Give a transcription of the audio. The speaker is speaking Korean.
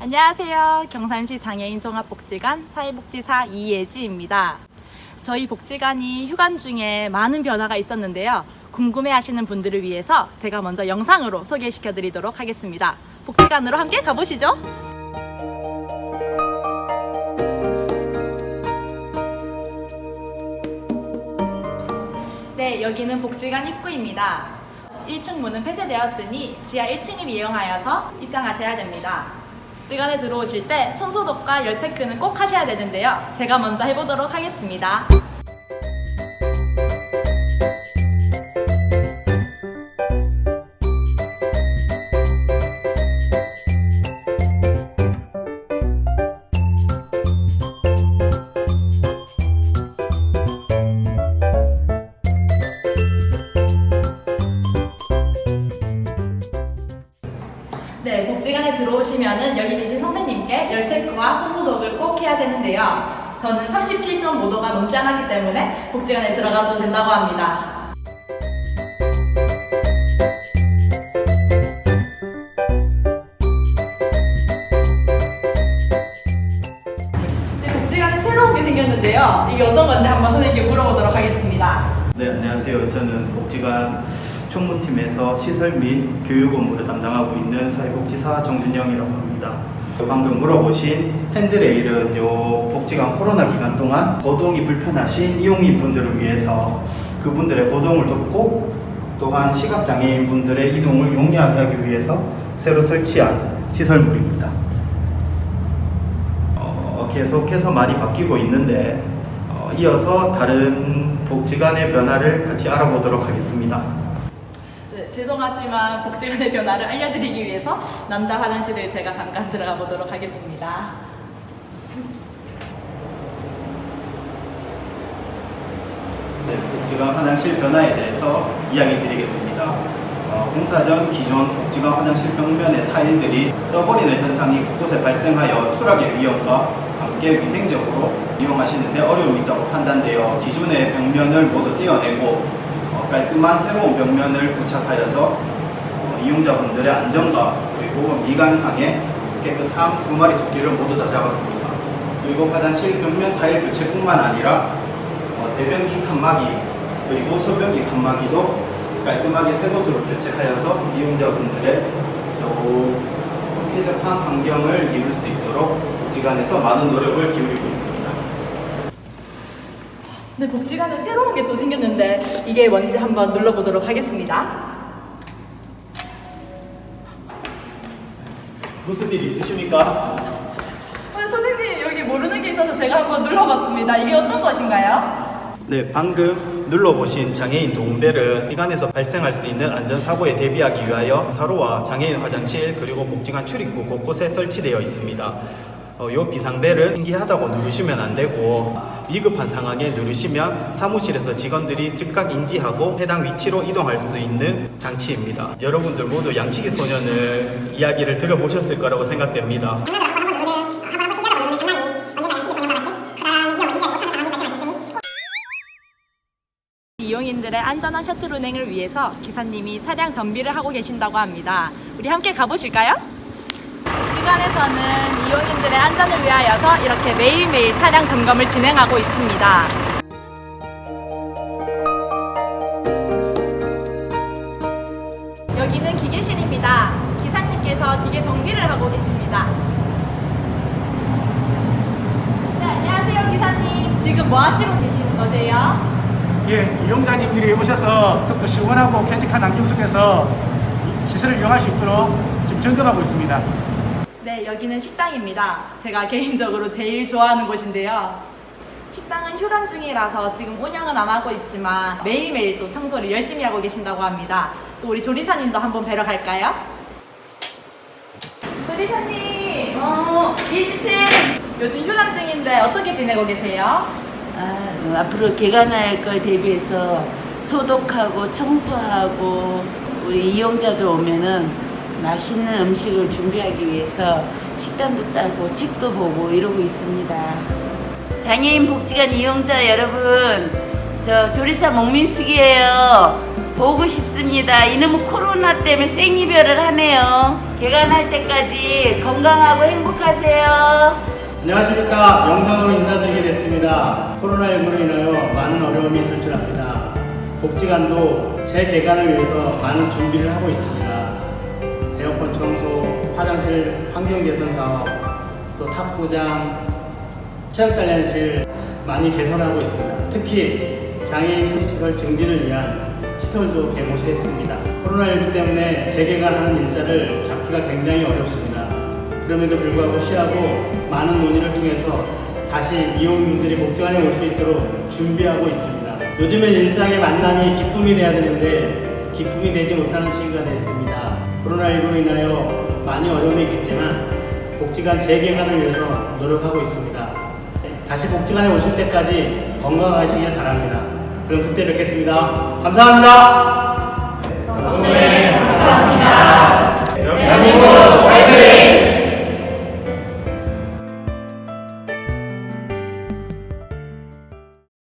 안녕하세요. 경산시 장애인 종합복지관 사회복지사 이예지입니다. 저희 복지관이 휴관 중에 많은 변화가 있었는데요. 궁금해 하시는 분들을 위해서 제가 먼저 영상으로 소개시켜 드리도록 하겠습니다. 복지관으로 함께 가보시죠. 네, 여기는 복지관 입구입니다. 1층 문은 폐쇄되었으니 지하 1층을 이용하여서 입장하셔야 됩니다. 복지관에 들어오실 때 손소독과 열 체크는 꼭 하셔야 되는데요. 제가 먼저 해보도록 하겠습니다. 들어오시면은 여기 계신 선생님께 열 체크와 손소독을 꼭 해야 되는데요. 저는 37.5도가 넘지 않았기 때문에 복지관에 들어가도 된다고 합니다. 네, 복지관에 새로운 게 생겼는데요. 이게 어떤 건지 한번 선생님께 물어보도록 하겠습니다. 네, 안녕하세요. 저는 복지관 총무팀에서 시설 및 교육 업무를 담당하고 있는 사회복지사 정준영이라고 합니다. 방금 물어보신 핸드레일은 요 복지관 코로나 기간 동안 거동이 불편하신 이용인 분들을 위해서 그분들의 거동을 돕고 또한 시각장애인 분들의 이동을 용이하게 하기 위해서 새로 설치한 시설물입니다. 어, 계속해서 많이 바뀌고 있는데 어, 이어서 다른 복지관의 변화를 같이 알아보도록 하겠습니다. 네, 죄송하지만 복지관의 변화를 알려드리기 위해서 남자 화장실을 제가 잠깐 들어가 보도록 하겠습니다. 네, 복지관 화장실 변화에 대해서 이야기 드리겠습니다. 어, 공사 전 기존 복지관 화장실 벽면의 타일들이 떠버리는 현상이 곳곳에 발생하여 추락의 위험과 함께 위생적으로 이용하시는데 어려움이 있다고 판단되어 기존의 벽면을 모두 떼어내고 어, 깔끔한 새로운 벽면을 부착하여서 어, 이용자분들의 안전과 그리고 미관상의 깨끗함 두 마리 토끼를 모두 다 잡았습니다. 그리고 화장실 벽면 타일 교체뿐만 아니라 어, 대변기 칸막이 그리고 소변기 칸막이도 깔끔하게 새 것으로 교체하여서 이용자분들의 더욱 쾌적한 환경을 이룰 수 있도록 복지관에서 많은 노력을 기울이고 있습니다. 네, 복지관에 새로운 게 또 생겼는데 이게 뭔지 한번 눌러보도록 하겠습니다. 무슨 일 있으십니까? 어, 선생님 여기 모르는 게 있어서 제가 한번 눌러봤습니다. 이게 어떤 것인가요? 네, 방금 눌러보신 장애인 도움벨은 시간에서 발생할 수 있는 안전사고에 대비하기 위하여 사로와 장애인 화장실 그리고 복지관 출입구 곳곳에 설치되어 있습니다. 어, 요 비상벨은 신기하다고 누르시면 안 되고 위급한 상황에 누르시면 사무실에서 직원들이 즉각 인지하고 해당 위치로 이동할 수 있는 장치입니다. 여러분들 모두 양치기 소년을 이야기를 들어보셨을 거라고 생각됩니다. 이용인들의 안전한 셔틀 운행을 위해서 기사님이 차량 정비를 하고 계신다고 합니다. 우리 함께 가보실까요? 시간에서는 이용인들의 안전을 위하여서 이렇게 매일매일 차량 점검을 진행하고 있습니다. 여기는 기계실입니다. 기사님께서 기계 정비를 하고 계십니다. 네, 안녕하세요, 기사님. 지금 뭐 하시고 계시는 거세요? 예, 이용자님들이 오셔서 더욱더 시원하고 쾌적한 환경 속에서 이 시설을 이용할 수 있도록 지금 점검하고 있습니다. 네, 여기는 식당입니다. 제가 개인적으로 제일 좋아하는 곳인데요. 식당은 휴관 중이라서 지금 운영은 안 하고 있지만 매일매일 또 청소를 열심히 하고 계신다고 합니다. 또 우리 조리사님도 한번 뵈러 갈까요? 조리사님! 어, 예지쌤. 요즘 휴관 중인데 어떻게 지내고 계세요? 아, 어, 앞으로 개관할 걸 대비해서 소독하고 청소하고 우리 이용자들 오면은 맛있는 음식을 준비하기 위해서 식단도 짜고 책도 보고 이러고 있습니다. 장애인 복지관 이용자 여러분, 저 조리사 목민숙이에요. 보고 싶습니다. 이놈의 코로나 때문에 생이별을 하네요. 개관할 때까지 건강하고 행복하세요. 안녕하십니까 영상으로 인사드리게 됐습니다 코로나19로 인하여 많은 어려움이 있을 줄 압니다 복지관도 재개관을 위해서 많은 준비를 하고 있습니다 에어컨 청소, 화장실 환경 개선 사업, 또 탁구장, 체육 단련실 많이 개선하고 있습니다 특히 장애인 시설 증진을 위한 시설도 개모시했습니다 코로나19 때문에 재개관하는 일자를 잡기가 굉장히 어렵습니다 그럼에도 불구하고 시하고 많은 논의를 통해서 다시 이용민들이 복지관에 올 수 있도록 준비하고 있습니다. 요즘엔 일상의 만남이 기쁨이 돼야 되는데 기쁨이 되지 못하는 시기가 됐습니다. 코로나19로 인하여 많이 어려움이 있겠지만 복지관 재개관을 위해서 노력하고 있습니다. 다시 복지관에 오실 때까지 건강하시길 바랍니다. 그럼 그때 뵙겠습니다. 감사합니다.